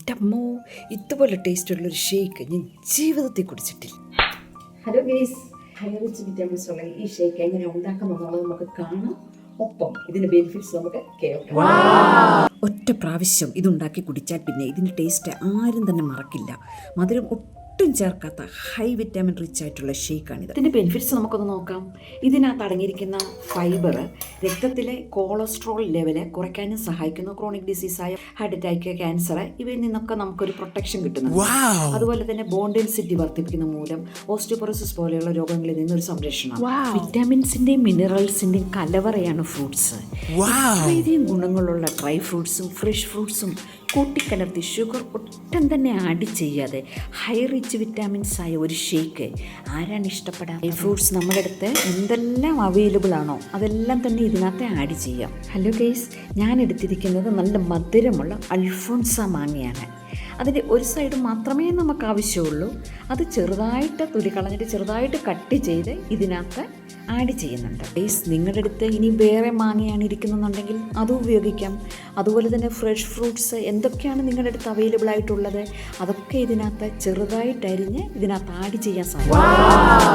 അമ്മോ ഇതുപോലെ ടേസ്റ്റുള്ളൊരു ഷേക്ക് ഞാൻ ജീവിതത്തിൽ കുടിച്ചിട്ടില്ല. ഹലോ ഗേസ് ഹലോ വിറ്റാമിൻസ് ഉള്ള ഈ ഷേക്ക് എങ്ങനെ ഉണ്ടാക്കാമെന്നുള്ളത് നമുക്ക് കാണാം. ഒപ്പം ഇതിന്റെ ബെനിഫിറ്റ്സ് നമുക്ക് കേൾക്കാം. ഒറ്റ പ്രാവശ്യം ഇതുണ്ടാക്കി കുടിച്ചാൽ പിന്നെ ഇതിന്റെ ടേസ്റ്റ് ആരും തന്നെ മറക്കില്ല. മധുരം ഒട്ടും ചേർക്കാത്ത ഹൈ വിറ്റാമിൻ റിച്ച് ആയിട്ടുള്ള ഷേക്കാണിത് ഇതിന്റെ ബെനിഫിറ്റ്സ് നമുക്കൊന്ന് നോക്കാം. ഇതിനകത്ത് അടങ്ങിയിരിക്കുന്ന ഫൈബർ രക്തത്തിലെ കൊളസ്ട്രോൾ ലെവൽ കുറയ്ക്കാനും സഹായിക്കുന്നു. ക്രോണിക് ഡിസീസായ ഹാർട്ട് അറ്റാക്ക് ക്യാൻസർ ഇവയിൽ നിന്നൊക്കെ നമുക്കൊരു പ്രൊട്ടക്ഷൻ കിട്ടുന്നു. അതുപോലെ തന്നെ ബോൺ ഡെൻസിറ്റി വർദ്ധിപ്പിക്കുന്ന മൂലം ഓസ്റ്റിയോപൊറോസിസ് പോലെയുള്ള രോഗങ്ങളിൽ നിന്നൊരു സംരക്ഷണം. വിറ്റാമിൻസിന്റെയും മിനറൽസിന്റെയും കലവറയാണ് ഫ്രൂട്ട്സ് ഇത്രയധികം ഗുണങ്ങളുള്ള ഡ്രൈ ഫ്രൂട്ട്സും ഫ്രഷ് ഫ്രൂട്ട്സും കൂട്ടിക്കലർത്തി ഷുഗർ ഒട്ടും തന്നെ ആഡ് ചെയ്യാതെ ഹൈ റിച്ച് വിറ്റാമിൻസ് ആയ ഒരു ഷേക്ക് ആരാണ് ഇഷ്ടപ്പെടാൻ ഫ്രൂട്ട്സ് നമ്മുടെ അടുത്ത് എന്തെല്ലാം അവൈലബിൾ ആണോ? അതെല്ലാം തന്നെ ഇതിനകത്ത് ആഡ് ചെയ്യാം. ഹലോ ഗേസ് ഞാൻ എടുത്തിരിക്കുന്നത് നല്ല മധുരമുള്ള അൽഫോൺസ മാങ്ങയാണ്. അതിന്റെ ഒരു സൈഡ് മാത്രമേ നമുക്ക് ആവശ്യമുള്ളൂ. അത് ചെറുതായിട്ട് തുരി കളഞ്ഞിട്ട് ചെറുതായിട്ട് കട്ട് ചെയ്ത് ഇതിനകത്ത് ആഡ് ചെയ്യുന്നുണ്ട്. ഗെയ്സ് നിങ്ങളുടെ അടുത്ത് ഇനി വേറെ മാങ്ങയാണ് ഇരിക്കുന്നുണ്ടെങ്കിൽ അതും ഉപയോഗിക്കാം. അതുപോലെ തന്നെ ഫ്രഷ് ഫ്രൂട്ട്സ് എന്തൊക്കെയാണ് നിങ്ങളുടെ അടുത്ത് അവൈലബിൾ ആയിട്ടുള്ളത്? അതൊക്കെ ഇതിനകത്ത് ചെറുതായിട്ട് അരിഞ്ഞ് ഇതിനകത്ത് ആഡ് ചെയ്യാൻ സാധിക്കും.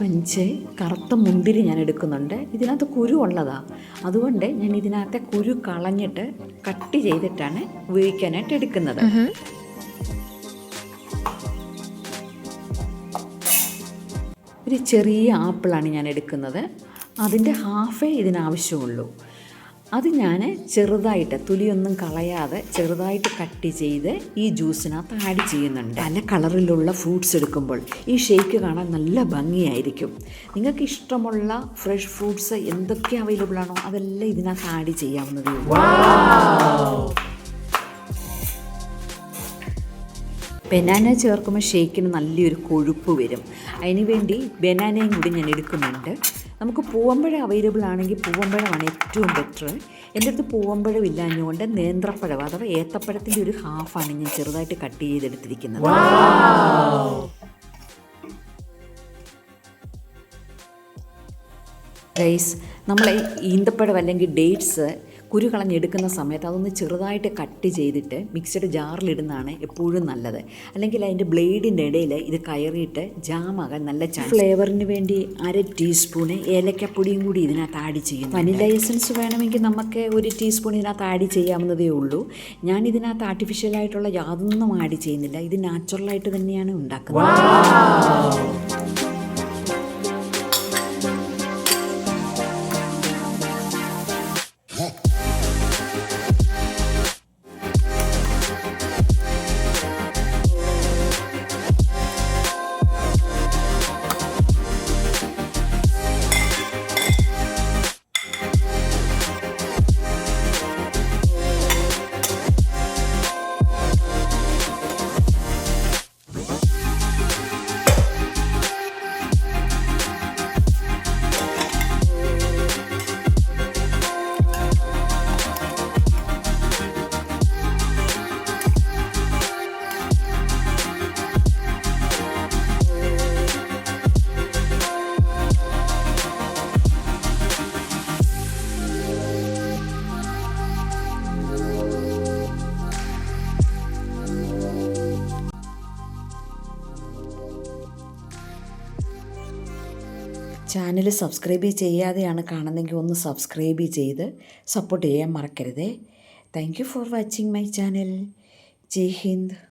പഞ്ച് കറുത്ത മുന്തിരി ഞാൻ എടുക്കുന്നുണ്ട്. ഇതിനകത്ത് കുരു ഉള്ളതാണ് അതുകൊണ്ട് ഞാൻ ഇതിനകത്തെ കുരു കളഞ്ഞിട്ട് കട്ട് ചെയ്തിട്ടാണ് ഉപയോഗിക്കാനായിട്ട് എടുക്കുന്നത്. ഒരു ചെറിയ ആപ്പിളാണ് ഞാൻ എടുക്കുന്നത്. അതിന്റെ ഹാഫേ ഇതിനാവശ്യമുള്ളൂ. അത് ഞാൻ ചെറുതായിട്ട് തുലിയൊന്നും കളയാതെ ചെറുതായിട്ട് കട്ട് ചെയ്ത് ഈ ജ്യൂസിനകത്ത് ആഡ് ചെയ്യുന്നുണ്ട്. പല കളറിലുള്ള ഫ്രൂട്ട്സ് എടുക്കുമ്പോൾ ഈ ഷേക്ക് കാണാൻ നല്ല ഭംഗിയായിരിക്കും. നിങ്ങൾക്ക് ഇഷ്ടമുള്ള ഫ്രഷ് ഫ്രൂട്ട്സ് എന്തൊക്കെ അവൈലബിൾ ആണോ അതെല്ലാം ഇതിനകത്ത് ആഡ് ചെയ്യാവുന്നതേ ബനാന ചേർക്കുമ്പോൾ ഷേക്കിന് നല്ലൊരു കൊഴുപ്പ് വരും. അതിനുവേണ്ടി ബനാനയും കൂടി ഞാൻ എടുക്കുന്നുണ്ട്. നമുക്ക് പൂവമ്പഴം അവൈലബിൾ ആണെങ്കിൽ പൂവമ്പഴമാണ് ഏറ്റവും ബെറ്റർ എന്റെ അടുത്ത് പൂവമ്പഴം ഇല്ലാഞ്ഞുകൊണ്ട് നേന്ത്രപ്പഴം അഥവാ ഏത്തപ്പഴത്തിന്റെ ഒരു ഹാഫാണ് ഞാൻ ചെറുതായിട്ട് കട്ട് ചെയ്തെടുത്തിരിക്കുന്നത്. ഗൈസ് നമ്മൾ ഈന്തപ്പഴം അല്ലെങ്കിൽ ഡേറ്റ്സ് കുരു കളഞ്ഞെടുക്കുന്ന സമയത്ത് അതൊന്ന് ചെറുതായിട്ട് കട്ട് ചെയ്തിട്ട് മിക്സഡ് ജാറിലിടുന്നതാണ് എപ്പോഴും നല്ലത്. അല്ലെങ്കിൽ അതിന്റെ ബ്ലേഡിന്റെ ഇടയിൽ ഇത് കയറിയിട്ട് ജാമാകാൻ നല്ല ചാൻസ്. ഫ്ലേവറിന് വേണ്ടി അര ടീസ്പൂണ് ഏലക്കപ്പൊടിയും കൂടി ഇതിനകത്ത് ആഡ് ചെയ്യുന്നു വനില എസൻസ് വേണമെങ്കിൽ നമുക്ക് ഒരു ടീസ്പൂൺ ഇതിനകത്ത് ആഡ് ചെയ്യാവുന്നതേ ഉള്ളൂ. ഞാൻ ഇതിനകത്ത് ആർട്ടിഫിഷ്യലായിട്ടുള്ള യാതൊന്നും ആഡ് ചെയ്യുന്നില്ല. ഇത് നാച്ചുറലായിട്ട് തന്നെയാണ് ഉണ്ടാക്കുന്നത്. ചാനൽ സബ്സ്ക്രൈബ് ചെയ്യാതെയാണ് കാണുന്നതെങ്കിൽ ഒന്ന് സബ്സ്ക്രൈബ് ചെയ്ത് സപ്പോർട്ട് ചെയ്യാൻ മറക്കരുതേ. Thank you for watching my channel Jai Hind.